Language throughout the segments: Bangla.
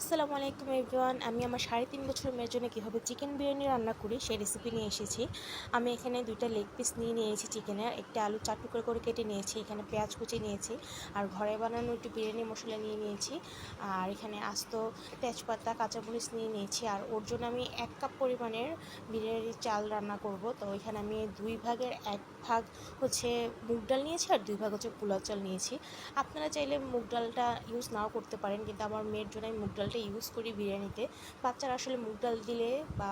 আসসালামু আলাইকুম এভরিওয়ান। আমি আমার সাড়ে তিন বছরের মেয়ের জন্য কীভাবে চিকেন বিরিয়ানি রান্না করি সেই রেসিপি নিয়ে এসেছি। আমি এখানে দুইটা লেগ পিস নিয়ে নিয়েছি চিকেনের একটা আলু চার টুকরো করে কেটে নিয়েছি, এখানে পেঁয়াজ কুচি নিয়েছি, আর ঘরে বানানো একটু বিরিয়ানি মশলা নিয়ে নিয়েছি, আর এখানে আস্ত তেজপাতা, কাঁচামরিচ নিয়ে নিয়েছি, আর ওর জন্য আমি এক কাপ পরিমাণের বিরিয়ানির চাল রান্না করব। তো এখানে আমি দুই ভাগের এক ভাগ হচ্ছে মুগ ডাল নিয়েছি, আর দুই ভাগ হচ্ছে পোলাও চাল নিয়েছি। আপনারা চাইলে মুগ ডালটা ইউজ নাও করতে পারেন, কিন্তু আমার মেয়ের জন্য আমি মুগ ডালটা ইউজ করি বিরিয়ানিতে। বাচ্চারা আসলে মুগ ডাল দিলে বা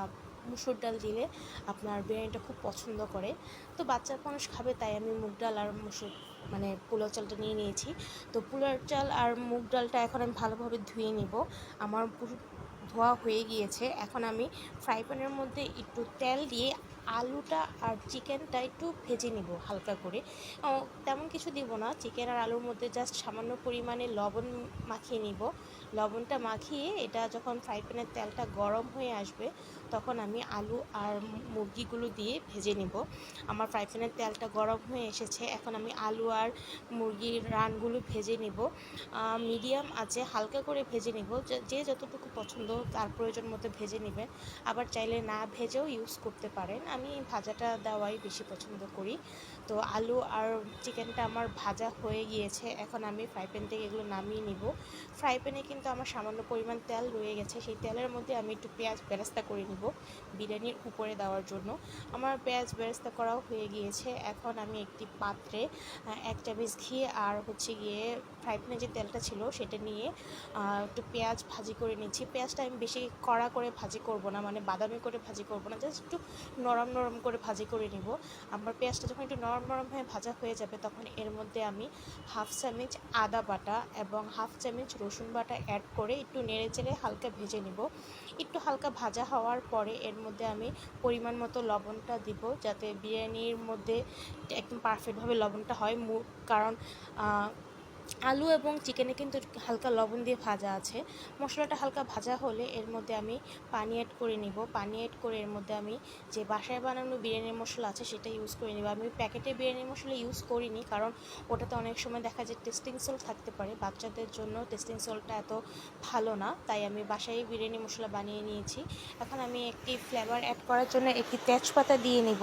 মুসুর ডাল দিলে আপনার বিরিয়ানিটা খুব পছন্দ করে। তো বাচ্চা মানুষ খাবে তাই আমি মুগ ডাল আর মুসুর মানে পোলাও চালটা নিয়ে নিয়েছি। তো পোলাও চাল আর মুগ ডালটা এখন আমি ভালোভাবে ধুয়ে নিব। আমার ধোয়া হয়ে গিয়েছে। এখন আমি ফ্রাই প্যানের মধ্যে একটু তেল দিয়ে আলুটা আর চিকেনটা একটু ভেজে নিব হালকা করে। তেমন কিছু দিব না, চিকেন আর আলুর মধ্যে জাস্ট সামান্য পরিমাণে লবণ মাখিয়ে নিব। লবণটা মাখিয়ে এটা যখন ফ্রাই প্যানের তেলটা গরম হয়ে আসবে তখন আমি আলু আর মুরগিগুলো দিয়ে ভেজে নিব। আমার ফ্রাই প্যানের তেলটা গরম হয়ে এসেছে। এখন আমি আলু আর মুরগির রানগুলো ভেজে নিব। মিডিয়াম আছে, হালকা করে ভেজে নিব। যে- যতটুকু পছন্দ তার প্রয়োজন মতো ভেজে নেবেন। আবার চাইলে না ভেজেও ইউজ করতে পারেন। আমি ভাজাটা দেওয়াই বেশি পছন্দ করি। তো আলু আর চিকেনটা আমার ভাজা হয়ে গিয়েছে। এখন আমি ফ্রাই প্যান থেকে এগুলো নামিয়ে নিব। ফ্রাই প্যানে কিন্তু আমার সামান্য পরিমাণ তেল রয়ে গেছে। সেই তেলের মধ্যে আমি একটু পেঁয়াজ বেরেস্তা করে নিব। বিরিয়ানির উপরে দেওয়ার জন্য। আমার পেঁয়াজ বেরেস্তা করাও হয়ে গিয়েছে। এখন আমি একটি পাত্রে এক চামচ ঘি আর হচ্ছে গিয়ে ফ্রাই প্যানে যে তেলটা ছিল সেটা নিয়ে একটু পেঁয়াজ ভাজি করে নিচ্ছি। পেঁয়াজটা আমি বেশি কড়া করে ভাজি করব না মানে বাদামি করে ভাজি করব না জাস্ট একটু নরম নরম করে ভাজি করে নিব। আমার পেঁয়াজটা যখন একটু নরম নরম হয়ে ভাজা হয়ে যাবে, তখন এর মধ্যে আমি হাফ চামচ আদা বাটা এবং হাফ চামচ রসুন বাটা অ্যাড করে একটু নেড়ে চেড়ে হালকা ভেজে নিব। একটু হালকা ভাজা হওয়ার পরে এর মধ্যে আমি পরিমাণ মতো লবণটা দিব যাতে বিরিয়ানির মধ্যে একদম পারফেক্টভাবে লবণটা হয়। কারণ আলু এবং চিকেনে কিন্তু হালকা লবণ দিয়ে ভাজা আছে। মশলাটা হালকা ভাজা হলে এর মধ্যে আমি পানি অ্যাড করে নিব। পানি অ্যাড করে এর মধ্যে আমি যে বাসায় বানানো বিরিয়ানির মশলা আছে সেটা ইউজ করে নিব। আমি প্যাকেটে বিরিয়ানির মশলা ইউজ করিনি কারণ ওটাতে অনেক সময় দেখা যায় টেস্টিং সল্ট থাকতে পারে। বাচ্চাদের জন্য টেস্টিং সল্টটা এত ভালো না, তাই আমি বাসায় বিরিয়ানি মশলা বানিয়ে নিয়েছি। এখন আমি একটি ফ্লেভার অ্যাড করার জন্য একটি তেজপাতা দিয়ে নিব।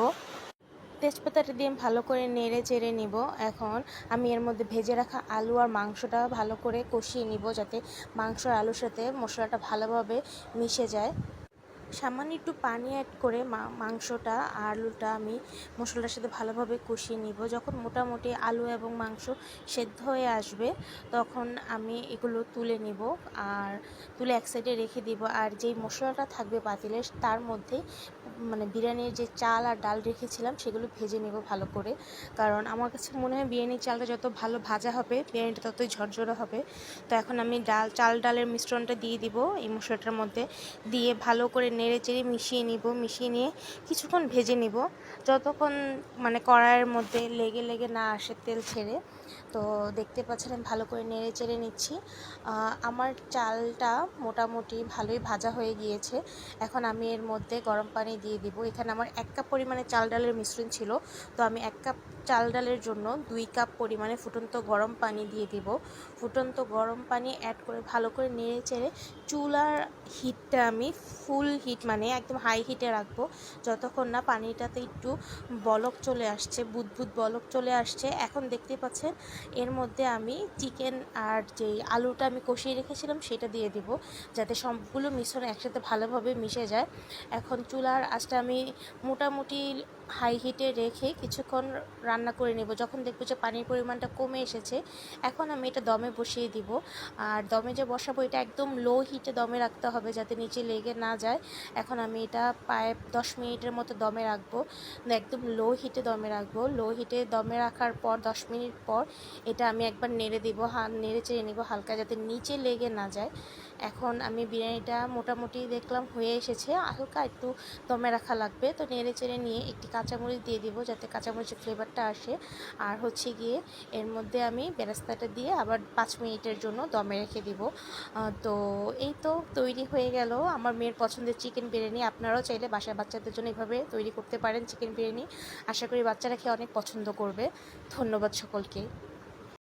তেজপাতাটা দিয়ে ভালো করে নেড়ে চেড়ে নিব। এখন আমি এর মধ্যে ভেজে রাখা আলু আর মাংসটা ভালো করে কষিয়ে নিব যাতে মাংস আর আলুর সাথে মশলাটা ভালোভাবে মিশে যায়। সামান্য একটু পানি অ্যাড করে মাংসটা, আলুটা আমি মশলার সাথে ভালোভাবে কষিয়ে নিব। যখন মোটামুটি আলু এবং মাংস সেদ্ধ হয়ে আসবে, তখন আমি এগুলো তুলে নিব আর তুলে এক সাইডে রেখে দিব। আর যেই মশলাটা থাকবে পাতিলে তার মধ্যেই মানে বিরিয়ানির যে চাল আর ডাল রেখেছিলাম, সেগুলো ভেজে নেব ভালো করে। কারণ আমার কাছে মনে হয় বিরিয়ানির চালটা যত ভালো ভাজা হবে, বিরিয়ানিটা ততই ঝরঝরে হবে। তো এখন আমি ডাল, চাল ডালের মিশ্রণটা দিয়ে দিব এই মশলাটার মধ্যে। দিয়ে ভালো করে নেড়ে চেড়ে মিশিয়ে নিব, মিশিয়ে নিয়ে কিছুক্ষণ ভেজে নিব। যতক্ষণ মানে কড়াইয়ের মধ্যে লেগে লেগে না আসে তেল ছেড়ে। তো দেখতে পাচ্ছেন আমি ভালো করে নেড়ে চেড়ে নিচ্ছি। আমার চালটা মোটামুটি ভালোই ভাজা হয়ে গিয়েছে। এখন আমি এর মধ্যে গরম পানি দিয়ে দিব। এখানে আমার এক কাপ পরিমাণে চাল ডালের মিশ্রণ ছিল। তো আমি এক কাপ চাল ডালের জন্য দুই কাপ পরিমাণে ফুটন্ত গরম পানি দিয়ে দিব। ফুটন্ত গরম পানি অ্যাড করে ভালো করে নেড়ে চেড়ে চুলার হিটটা আমি ফুল হিট মানে একদম হাই হিটে রাখব। যতক্ষণ না পানিটাতে একটু বলক চলে আসছে, বুদবুদ বলক চলে আসছে, এখন দেখতে পাচ্ছেন এর মধ্যে আমি চিকেন আর যেই আলুটা আমি কষিয়ে রেখেছিলাম সেটা দিয়ে দিব, যাতে সবগুলো মিশ্রণ একসাথে ভালোভাবে মিশে যায়। এখন চুলার আঁচটা আমি মোটামুটি হাই হিটে রেখে কিছুক্ষণ রান্না করে নেব। যখন দেখব যে পানির পরিমাণটা কমে এসেছে, এখন আমি এটা দমে বসিয়ে দিব। আর দমে যে বসাবো, এটা একদম লো হিটে দমে রাখতে হবে যাতে নিচে লেগে না যায়। এখন আমি এটা প্রায় দশ মিনিটের মতো দমে রাখব। একদম লো হিটে দমে রাখব। লো হিটে দমে রাখার পর, দশ মিনিট পর এটা আমি একবার নেড়ে দিব নেড়ে চেড়ে নিব হালকা যাতে নিচে লেগে না যায়। এখন আমি বিরিয়ানিটা মোটামুটি দেখলাম হয়ে এসেছে, হালকা একটু দমে রাখা লাগবে। তো নেড়ে চেড়ে নিয়ে একটি কাঁচামরিচ দিয়ে দিব যাতে কাঁচামরিচের ফ্লেভারটা আসে। আর হচ্ছে গিয়ে এর মধ্যে আমি বেরাস্তাটা দিয়ে আবার পাঁচ মিনিটের জন্য দমে রেখে দিব। তো এই তো তৈরি হয়ে গেল। আমার মেয়ের পছন্দের চিকেন বিরিয়ানি। আপনারাও চাইলে বাসায় বাচ্চাদের জন্য এভাবে তৈরি করতে পারেন চিকেন বিরিয়ানি। আশা করি বাচ্চারা খেয়ে অনেক পছন্দ করবে। ধন্যবাদ সকলকে।